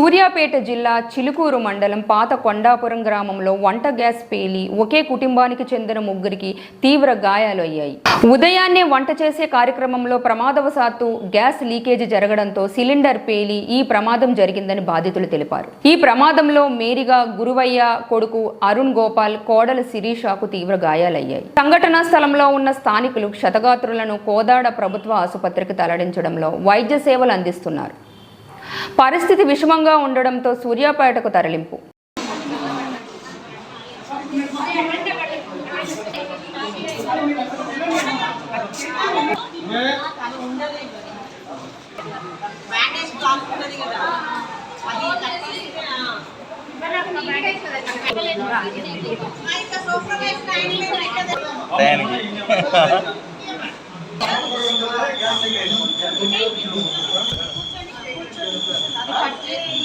సూర్యాపేట జిల్లా చిలుకూరు మండలం పాత కొండాపురం గ్రామంలో వంట గ్యాస్ పేలి ఒకే కుటుంబానికి చెందిన ముగ్గురికి తీవ్ర గాయాలు అయ్యాయి ఉదయాన్నే వంట చేసే కార్యక్రమంలో ప్రమాదవశాత్తు గ్యాస్ లీకేజ్ జరగడంతో సిలిండర్ పేలి ఈ ప్రమాదం జరిగిందని బాధితులు తెలిపారు. ఈ ప్రమాదంలో మేరిగా గురువయ్య కొడుకు అరుణ్ గోపాల్ కోడలు శిరీషాకు తీవ్ర గాయాలయ్యాయి. సంఘటనా స్థలంలో ఉన్న స్థానికులు క్షతగాత్రులను కోదాడ ప్రభుత్వ ఆసుపత్రికి తరలించడంలో వైద్య సేవలు అందిస్తున్నారు. పరిస్థితి విషమంగా ఉండడంతో సూర్యాపేటకు తరలింపు. Bandage Yeah.